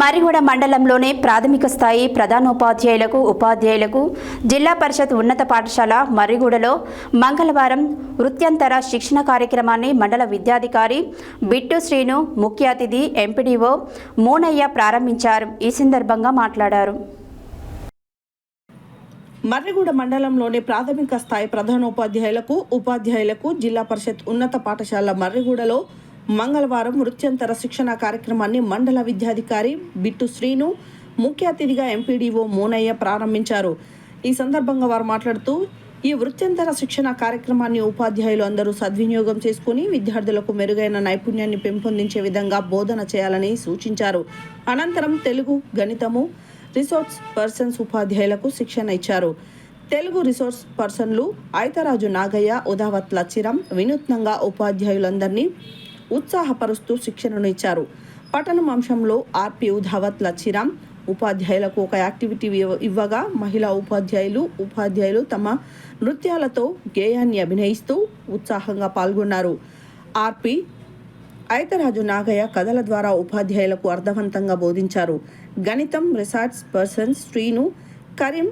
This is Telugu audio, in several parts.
మరిగూడ మండలంలోనే ప్రాథమిక స్థాయి ప్రధానోపాధ్యాయులకు ఉపాధ్యాయులకు జిల్లా పరిషత్ ఉన్నత పాఠశాల మరిగూడలో మంగళవారం వృత్యంతర శిక్షణ కార్యక్రమాన్ని మండల విద్యాధికారి బిట్టు శ్రీను ముఖ్య అతిథి ఎంపీడీఓ మూనయ్య ప్రారంభించారు. ఈ సందర్భంగా మాట్లాడారు. మర్రిగూడ మండలంలోని ప్రాథమిక స్థాయి ప్రధానోపాధ్యాయులకు ఉపాధ్యాయులకు జిల్లా పరిషత్ ఉన్నత పాఠశాల మర్రిగూడలో మంగళవారం వృత్యంతర శిక్షణ కార్యక్రమాన్ని మండల విద్యాధికారి బిట్టు శ్రీను ముఖ్య అతిథిగా ఎంపీడీఓ మోనయ్య ప్రారంభించారు. ఈ సందర్భంగా వారు మాట్లాడుతూ ఈ వృత్యంతర శిక్షణ కార్యక్రమాన్ని ఉపాధ్యాయులు అందరూ సద్వినియోగం చేసుకుని విద్యార్థులకు మెరుగైన నైపుణ్యాన్ని పెంపొందించే విధంగా బోధన చేయాలని సూచించారు. అనంతరం తెలుగు గణితము రిసోర్స్ పర్సన్స్ ఉపాధ్యాయులకు శిక్షణ ఇచ్చారు. తెలుగు రిసోర్స్ పర్సన్లు ఐతరాజు నాగయ్య ఉదావత్ లచ్చిరం వినూత్నంగా ఉపాధ్యాయులందరినీ ఉత్సాహపరుస్తూ శిక్షణను ఇచ్చారు. పట్టణం అంశంలో ఆర్పి ధవత్ లచ్చిరామ్ ఉపాధ్యాయులకు ఒక యాక్టివిటీ ఇవ్వగా మహిళా ఉపాధ్యాయులు ఉపాధ్యాయులు తమ నృత్యాలతో గేయాన్ని అభినయిస్తూ ఉత్సాహంగా పాల్గొన్నారు. ఆర్పి ఐతరాజు నాగయ్య కథల ద్వారా ఉపాధ్యాయులకు అర్థవంతంగా బోధించారు. గణితం resource persons Srinu Karim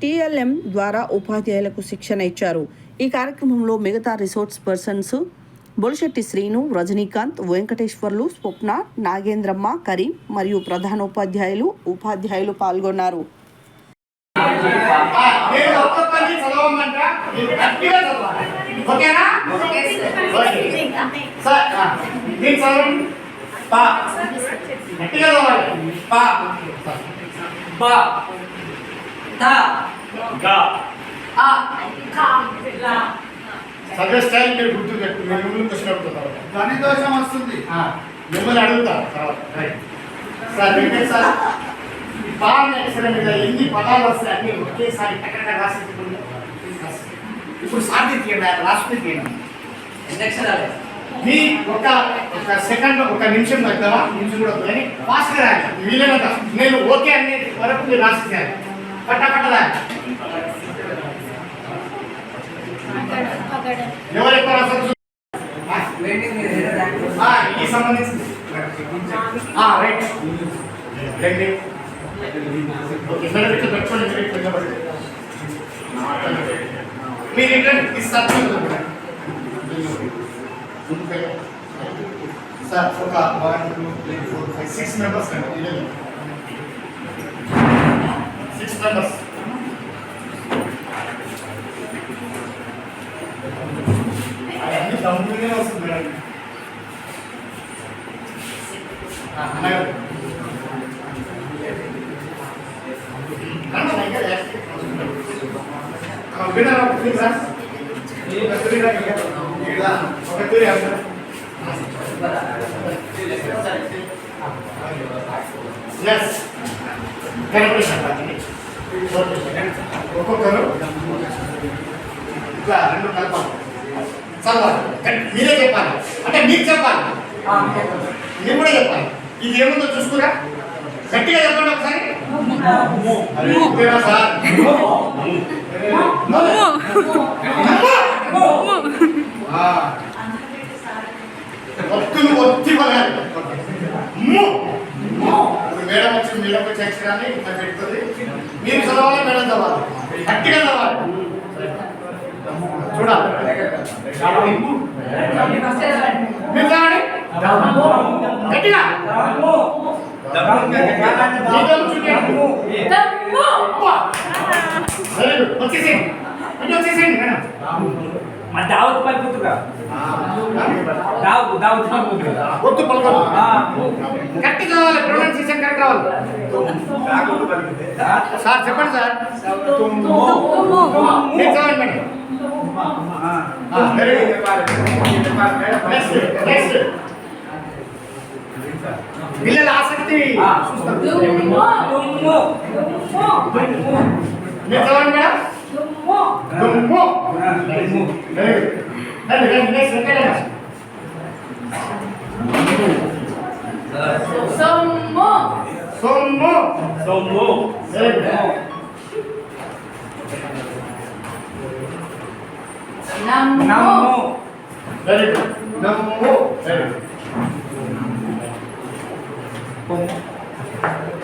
TLM ద్వారా ఉపాధ్యాయులకు శిక్షణ ఇచ్చారు. ఈ కార్యక్రమంలో మిగతా రిసోర్ట్స్ పర్సన్స్ బొలిశెట్టి శ్రీను రజనీకాంత్ వెంకటేశ్వర్లు స్వప్న నాగేంద్రమ్మ కరీం మరియు ప్రధానోపాధ్యాయులు ఉపాధ్యాయులు పాల్గొన్నారు పా గట్టిగా చదవాలి పా బ త గా అ క ల చదివే స్టైల్ మీరు గుర్తు పెట్టు మీరు మిమ్మల్ని క్వశ్చన్ అడుగుతారు ధ్వని దోషం వస్తుంది. మిమ్మల్ని అడుగుతారు తర్వాత. రైట్ సార్ వెంకట్ సార్ ఈ మీద ఎన్ని పదాలు వస్తాయి అన్ని ఒకేసారి టక్కట రాసేసుకుంటే ఇప్పుడు సాధ్యం తీయండి రాసుకుని తీయండి. ఎన్ని అక్షరాలు? మీ ఒక ఒక సెకండ్ ఒక నిమిషం దగ్గర నిమిషం కూడా కానీ ఫాస్ట్గా రాయాలి వీలైనంత. నేను ఓకే అనే వరకు మీరు రాసేసారు పట్ట పట్ట ఎవరు ఎక్కువ రాస్తారు చూ- ఆ, వెయిటింగ్ మీద ఏదో రాయండి. ఆ, ఈ సంబంధించింది ఆ, రైట్ రండి ఓకే మేడం ఇట్లా పెట్టుకోండి మీరు ఇట్లా నిలబడండి. మీరు ఏంటంటే ఈ సత్యం సార్ ఒక one two three four five six members అండి సిక్స్ మెంబర్స్ అందరూ. Yes. కనిపించండి. ఒక్కొక్కరు ఇట్లా రెండు కలపాలి చదవాలి. మీరే చెప్పాలి. అంటే మీకు చెప్పాలి. మీరు కూడా చెప్పాలి. ఇది ఏముందో చూసుకురా. గట్టిగా చెప్పండి ఒకసారి. ఒత్తులు ఒత్తి మేడం వచ్చి మేడం వచ్చి అక్షరాన్ని ఇట్లా పెడుతుంది మీరు చదవాలి మేడం చదవాలి. గట్టిగా చదవాలి చూడాలి మీరు చదవండి గట్టిగా మీతో చూడండి అబ్బా. వెరీ గుడ్ వచ్చేసేయండి ఇటు వచ్చేసేయండి మేడం మా దావత్ పలుకుతుగా దావత్ దావత్ పలుకుతుగా ఒత్తు పలకదు ఆ. కరెక్ట్ చదవాలి ప్రొనౌన్సియేషన్ కరెక్ట్ రావాలి సార్ చెప్పండి సార్ మీరు చదవండి madam very good next next పిల్లల ఆసక్తి చూస్తారు మీరు చదవండి మేడం దుమ్ము వెరీ గుడ్ రండి రండి నెక్స్ట్ వెంకటేశ్వర సొమ్ము సొమ్ము నమ్ము వెరీ గుడ్ నమ్ము వెరీ గుడ్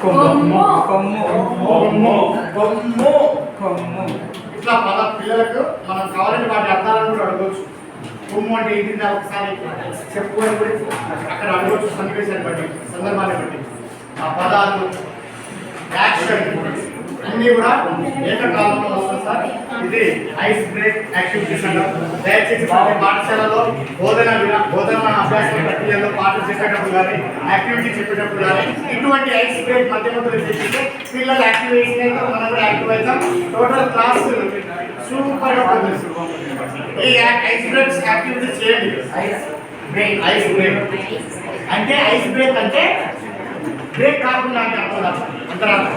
కొమ్ము. కొమ్ము. కొమ్ము. కొమ్ము. ఇట్లా పద పిల్లలకు మనం కావాలంటే వాటి అర్థాలను కూడా అడగవచ్చు కొమ్ము అంటే ఏంటి ఒకసారి చెప్పుకొని కూడా అక్కడ అడగవచ్చు సన్నివేశాన్ని బట్టి సందర్భాన్ని బట్టి. ఆ పదాలు యాక్షన్. అన్నీ కూడా ఏకకాలంలో వస్తుంది సార్. ఇది ఐస్ బ్రేక్ యాక్టివిటీస్ అంటారు దయచేసి ప్రతి పాఠశాలలో బోధన బోధన అభ్యాస ప్రక్రియలో పాటలు చెప్పేటప్పుడు కానీ యాక్టివిటీ చెప్పేటప్పుడు కానీ ఇటువంటి ఐస్ బ్రేక్ మధ్య మధ్యలో చేస్తే పిల్లలు యాక్టివేషన్ అయితే మనం కూడా యాక్టివ్ అవుతాం. టోటల్ క్లాస్ సూపర్గా పనిచేస్తుంది ఈ ఐస్ బ్రేక్స్ యాక్టివిటీస్ చేయండి. Ice break. ఐస్ బ్రేక్ అంటే ఐస్ బ్రేక్ అంటే బ్రేక్ కాకుండా అంటే అర్థం అంతరార్థం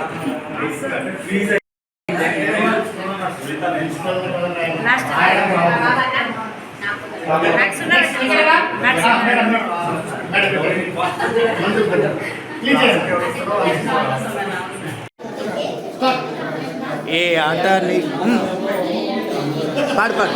ఏ ఆట పాడు పాడు.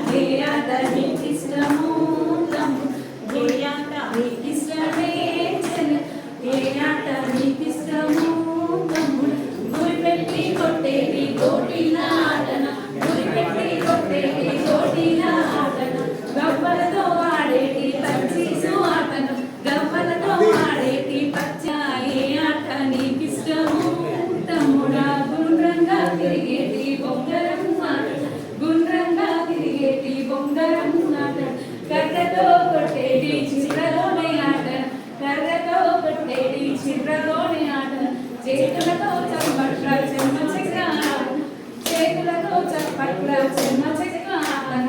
చిత్రలోని ఆట చేతులతో చప్పట్ల చెమ్మ చేతులతో చప్పట్ల